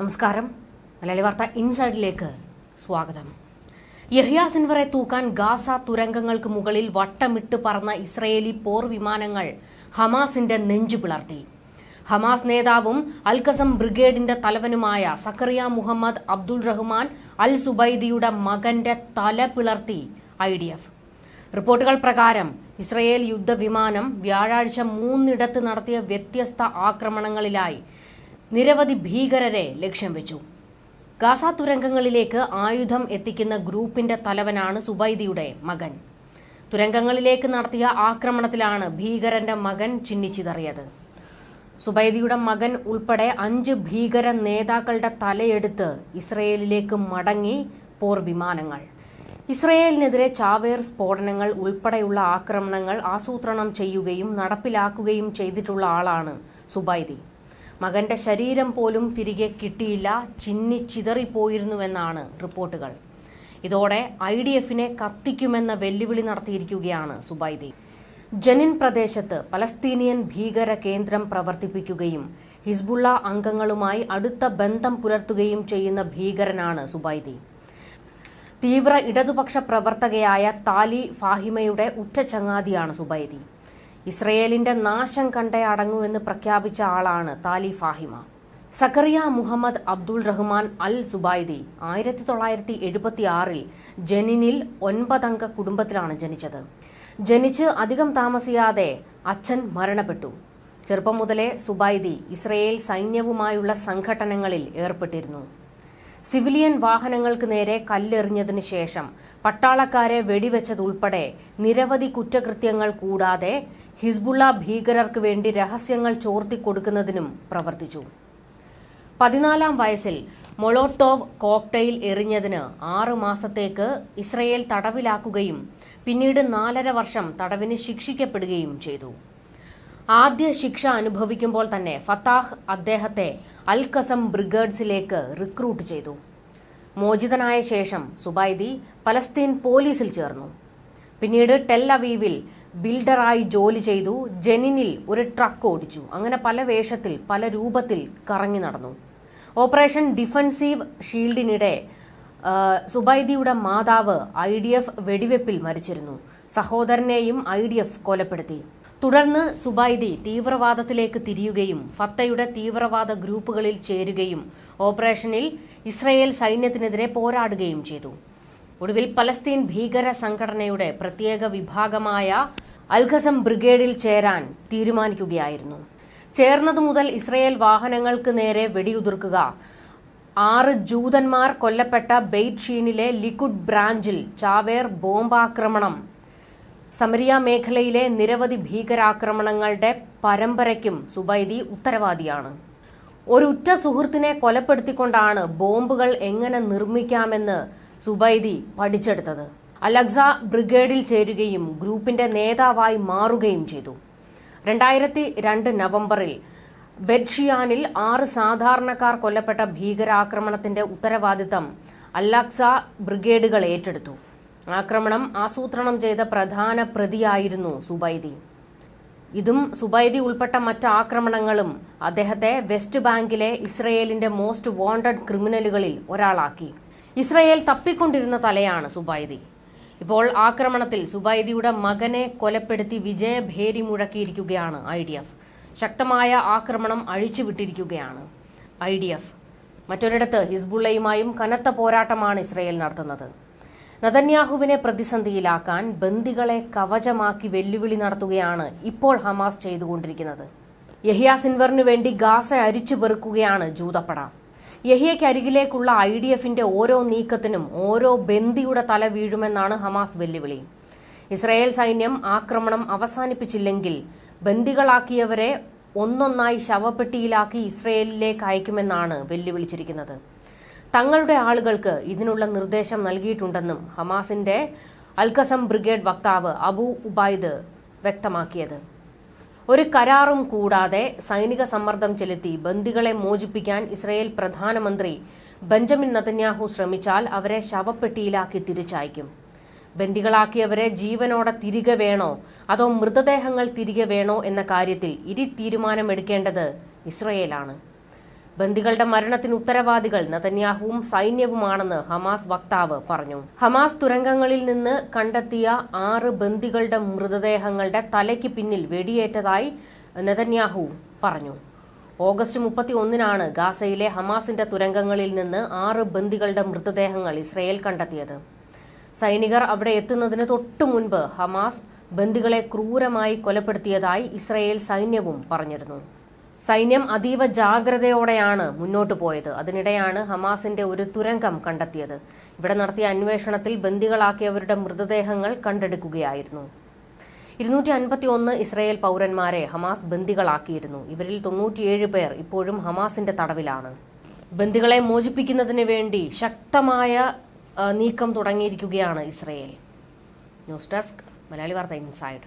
നമസ്കാരം. മലയാളി വാർത്ത ഇൻസൈഡിലേക്ക് സ്വാഗതം. യഹ്യ സിൻവറെ തൂക്കാൻ ഗാസ തുരങ്കങ്ങൾക്ക് മുകളിൽ വട്ടമിട്ട് പറന്ന ഇസ്രയേലി പോർ വിമാനങ്ങൾ ഹമാസിന്റെ നെഞ്ചു പിളർത്തി. ഹമാസ് നേതാവും അൽകസം ബ്രിഗേഡിന്റെ തലവനുമായ സക്കറിയ മുഹമ്മദ് അബ്ദുൾ റഹ്മാൻ അൽ സുബൈദിയുടെ മകന്റെ തല പിളർത്തി ഐ ഡി എഫ്. റിപ്പോർട്ടുകൾ പ്രകാരം ഇസ്രയേൽ യുദ്ധവിമാനം വ്യാഴാഴ്ച മൂന്നിടത്ത് നടത്തിയ വ്യത്യസ്ത ആക്രമണങ്ങളിലായി നിരവധി ഭീകരരെ ലക്ഷ്യം വെച്ചു. ഗാസ തുരങ്കങ്ങളിലേക്ക് ആയുധം എത്തിക്കുന്ന ഗ്രൂപ്പിന്റെ തലവനാണ് സുബൈദിയുടെ മകൻ. തുരങ്കങ്ങളിലേക്ക് നടത്തിയ ആക്രമണത്തിലാണ് ഭീകരന്റെ മകൻ ചിന്നിച്ചിതറിയത്. സുബൈദിയുടെ മകൻ ഉൾപ്പെടെ അഞ്ച് ഭീകര നേതാക്കളുടെ തലയെടുത്ത് ഇസ്രയേലിലേക്ക് മടങ്ങി പോർ വിമാനങ്ങൾ. ഇസ്രയേലിനെതിരെ ചാവേർ സ്ഫോടനങ്ങൾ ഉൾപ്പെടെയുള്ള ആക്രമണങ്ങൾ ആസൂത്രണം ചെയ്യുകയും നടപ്പിലാക്കുകയും ചെയ്തിട്ടുള്ള ആളാണ് സുബൈദി. മകന്റെ ശരീരം പോലും തിരികെ കിട്ടിയില്ല ചിന്നി ചിതറിപ്പോയിരുന്നുവെന്നാണ് റിപ്പോർട്ടുകൾ. ഇതോടെ ഐ ഡി എഫിനെ കത്തിക്കുമെന്ന വെല്ലുവിളി നടത്തിയിരിക്കുകയാണ് സുബൈദി. ജനിൻ പ്രദേശത്ത് പലസ്തീനിയൻ ഭീകര കേന്ദ്രം പ്രവർത്തിപ്പിക്കുകയും ഹിസ്ബുള്ള അംഗങ്ങളുമായി അടുത്ത ബന്ധം പുലർത്തുകയും ചെയ്യുന്ന ഭീകരനാണ് സുബൈദി. തീവ്ര ഇടതുപക്ഷ പ്രവർത്തകയായ താലി ഫാഹിമയുടെ ഉറ്റ ചങ്ങാതിയാണ് സുബൈദി. ഇസ്രയേലിന്റെ നാശം കണ്ടേ അടങ്ങുവെന്ന് പ്രഖ്യാപിച്ച ആളാണ് Tali Fahima. Zakaria Muhammad Abdul Rahman al Zubaidi ആയിരത്തി തൊള്ളായിരത്തി എഴുപത്തി ആറിൽ ജനിനിൽ ഒൻപതംഗ കുടുംബത്തിലാണ് ജനിച്ചത്. ജനിച്ച് അധികം താമസിയാതെ അച്ഛൻ മരണപ്പെട്ടു. ചെറുപ്പം മുതലേ സുബൈദി ഇസ്രയേൽ സൈന്യവുമായുള്ള സംഘടനകളിൽ ഏർപ്പെട്ടിരുന്നു. സിവിലിയൻ വാഹനങ്ങൾക്ക് നേരെ കല്ലെറിഞ്ഞതിനു ശേഷം പട്ടാളക്കാരെ വെടിവെച്ചതുൾപ്പെടെ നിരവധി കുറ്റകൃത്യങ്ങൾ കൂടാതെ ഹിസ്ബുള്ള ഭീകരർക്ക് വേണ്ടി രഹസ്യങ്ങൾ ചോർത്തിക്കൊടുക്കുന്നതിനും പ്രവർത്തിച്ചു. പതിനാലാം വയസ്സിൽ മൊളോട്ടോവ് കോക്ടെയിൽ എറിഞ്ഞതിന് ആറു മാസത്തേക്ക് ഇസ്രയേൽ തടവിലാക്കുകയും പിന്നീട് നാലര വർഷം തടവിന് ശിക്ഷിക്കപ്പെടുകയും ചെയ്തു. ആദ്യ ശിക്ഷ അനുഭവിക്കുമ്പോൾ തന്നെ ഫത്താഹ് അദ്ദേഹത്തെ അൽ കസം ബ്രിഗേഡ്സിലേക്ക് റിക്രൂട്ട് ചെയ്തു. മോചിതനായ ശേഷം സുബൈദി പലസ്തീൻ പോലീസിൽ ചേർന്നു. പിന്നീട് ടെൽ അവീവിൽ ബിൽഡറായി ജോലി ചെയ്തു. ജെനിനിൽ ഒരു ട്രക്ക് ഓടിച്ചു. അങ്ങനെ പല വേഷത്തിൽ പല രൂപത്തിൽ കറങ്ങി നടന്നു. ഓപ്പറേഷൻ ഡിഫൻസീവ് ഷീൽഡിനിടെ സുബൈദിയുടെ മാതാവ് ഐ ഡി എഫ് വെടിവെപ്പിൽ മരിച്ചിരുന്നു. സഹോദരനെയും ഐ ഡി എഫ് കൊലപ്പെടുത്തി. തുടർന്ന് സുബൈദി തീവ്രവാദത്തിലേക്ക് തിരിയുകയും ഫത്തയുടെ തീവ്രവാദ ഗ്രൂപ്പുകളിൽ ചേരുകയും ഓപ്പറേഷനിൽ ഇസ്രയേൽ സൈന്യത്തിനെതിരെ പോരാടുകയും ചെയ്തു. ഒടുവിൽ പലസ്തീൻ ഭീകര സംഘടനയുടെ പ്രത്യേക വിഭാഗമായ അൽഖസം ബ്രിഗേഡിൽ ചേരാൻ തീരുമാനിക്കുകയായിരുന്നു. ചേർന്നതു മുതൽ ഇസ്രയേൽ വാഹനങ്ങൾക്ക് നേരെ വെടിയുതിർക്കുക ആറ് ജൂതന്മാർ കൊല്ലപ്പെട്ട ബെയ്റ്റ് ഷീനിലെ ലിക്വിഡ് ബ്രാഞ്ചിൽ ചാവേർ ബോംബാക്രമണം സമരിയ മേഖലയിലെ നിരവധി ഭീകരാക്രമണങ്ങളുടെ പരമ്പരയ്ക്കും സുബൈദി ഉത്തരവാദിയാണ്. ഒരു ഉറ്റ സുഹൃത്തിനെ കൊലപ്പെടുത്തിക്കൊണ്ടാണ് ബോംബുകൾ എങ്ങനെ നിർമ്മിക്കാമെന്ന് സുബൈദി പഠിച്ചെടുത്തത്. അലക്സ ബ്രിഗേഡിൽ ചേരുകയും ഗ്രൂപ്പിന്റെ നേതാവായി മാറുകയും ചെയ്തു. രണ്ടായിരത്തി രണ്ട് നവംബറിൽ ബെഡ്ഷിയാനിൽ ആറ് സാധാരണക്കാർ കൊല്ലപ്പെട്ട ഭീകരാക്രമണത്തിന്റെ ഉത്തരവാദിത്തം അല്ലക്സ ബ്രിഗേഡുകൾ ഏറ്റെടുത്തു. ആക്രമണം ആസൂത്രണം ചെയ്ത പ്രധാന പ്രതിയായിരുന്നു സുബൈദി. ഇതും സുബൈദി ഉൾപ്പെട്ട മറ്റ് ആക്രമണങ്ങളും അദ്ദേഹത്തെ വെസ്റ്റ് ബാങ്കിലെ ഇസ്രയേലിന്റെ മോസ്റ്റ് വോണ്ടഡ് ക്രിമിനലുകളിൽ ഒരാളാക്കി. ഇസ്രയേൽ തപ്പിക്കൊണ്ടിരുന്ന തലയാണ് സുബൈദി. ഇപ്പോൾ ആക്രമണത്തിൽ സുബൈദിയുടെ മകനെ കൊലപ്പെടുത്തി വിജയഭേരി മുഴക്കിയിരിക്കുകയാണ് ഐ ഡി എഫ്. ശക്തമായ ആക്രമണം അഴിച്ചുവിട്ടിരിക്കുകയാണ് ഐ ഡി എഫ്. മറ്റൊരിടത്ത് ഹിസ്ബുള്ളയുമായും കനത്ത പോരാട്ടമാണ് ഇസ്രയേൽ നടത്തുന്നത്. നതന്യാഹുവിനെ പ്രതിസന്ധിയിലാക്കാൻ ബന്ദികളെ കവചമാക്കി വെല്ലുവിളി നടത്തുകയാണ് ഇപ്പോൾ ഹമാസ് ചെയ്തുകൊണ്ടിരിക്കുന്നത്. യഹിയ സിൻവറിനു വേണ്ടി ഗാസ അരിച്ചു പെറുക്കുകയാണ് ജൂതപ്പട. യഹിയയ്ക്ക് അരികിലേക്കുള്ള ഐ ഡി എഫിന്റെ ഓരോ നീക്കത്തിനും ഓരോ ബന്ദിയുടെ തല വീഴുമെന്നാണ് ഹമാസ് വെല്ലുവിളി. ഇസ്രായേൽ സൈന്യം ആക്രമണം അവസാനിപ്പിച്ചില്ലെങ്കിൽ ബന്ദികളാക്കിയവരെ ഒന്നൊന്നായി ശവപ്പെട്ടിയിലാക്കി ഇസ്രയേലിലേക്ക് അയക്കുമെന്നാണ് വെല്ലുവിളിച്ചിരിക്കുന്നത്. തങ്ങളുടെ ആളുകൾക്ക് ഇതിനുള്ള നിർദ്ദേശം നൽകിയിട്ടുണ്ടെന്നും ഹമാസിന്റെ അൽക്കസം ബ്രിഗേഡ് വക്താവ് അബു ഉബൈദ് വ്യക്തമാക്കിയത്. ഒരു കരാറും കൂടാതെ സൈനിക സമ്മർദ്ദം ചെലുത്തി ബന്ദികളെ മോചിപ്പിക്കാൻ ഇസ്രയേൽ പ്രധാനമന്ത്രി ബെഞ്ചമിൻ നതന്യാഹു ശ്രമിച്ചാൽ അവരെ ശവപ്പെട്ടിയിലാക്കി തിരിച്ചയക്കും. ബന്ദികളാക്കിയവരെ ജീവനോടെ തിരികെ വേണോ? അതോ മൃതദേഹങ്ങൾ തിരികെ വേണോ? എന്ന കാര്യത്തിൽ ഇരി തീരുമാനമെടുക്കേണ്ടത് ഇസ്രയേലാണ്. ബന്ദികളുടെ മരണത്തിന് ഉത്തരവാദികൾ നതന്യാഹുവും സൈന്യവുമാണെന്ന് ഹമാസ് വക്താവ് പറഞ്ഞു. ഹമാസ് തുരങ്കങ്ങളിൽ നിന്ന് കണ്ടെത്തിയ ആറ് ബന്ദികളുടെ മൃതദേഹങ്ങളുടെ തലയ്ക്ക് പിന്നിൽ വെടിയേറ്റതായി നെതന്യാഹു പറഞ്ഞു. ഓഗസ്റ്റ് മുപ്പത്തി ഒന്നിനാണ് ഗാസയിലെ ഹമാസിന്റെ തുരങ്കങ്ങളിൽ നിന്ന് ആറ് ബന്ദികളുടെ മൃതദേഹങ്ങൾ ഇസ്രയേൽ കണ്ടെത്തിയത്. സൈനികർ അവിടെ എത്തുന്നതിന് തൊട്ടു മുൻപ് ഹമാസ് ബന്ദികളെ ക്രൂരമായി കൊലപ്പെടുത്തിയതായി ഇസ്രയേൽ സൈന്യവും പറഞ്ഞിരുന്നു. സൈന്യം അതീവ ജാഗ്രതയോടെയാണ് മുന്നോട്ട് പോയത്. അതിനിടെയാണ് ഹമാസിന്റെ ഒരു തുരങ്കം കണ്ടെത്തിയത്. ഇവിടെ നടത്തിയ അന്വേഷണത്തിൽ ബന്ദികളാക്കിയവരുടെ മൃതദേഹങ്ങൾ കണ്ടെടുക്കുകയായിരുന്നു. ഇരുന്നൂറ്റി അൻപത്തി ഒന്ന് ഇസ്രയേൽ പൗരന്മാരെ ഹമാസ് ബന്ദികളാക്കിയിരുന്നു. ഇവരിൽ തൊണ്ണൂറ്റിയേഴ് പേർ ഇപ്പോഴും ഹമാസിന്റെ തടവിലാണ്. ബന്ദികളെ മോചിപ്പിക്കുന്നതിന് വേണ്ടി ശക്തമായ നീക്കം തുടങ്ങിയിരിക്കുകയാണ് ഇസ്രയേൽ. ന്യൂസ് ഡെസ്ക് മലയാളി വാർത്ത ഇൻസൈഡ്.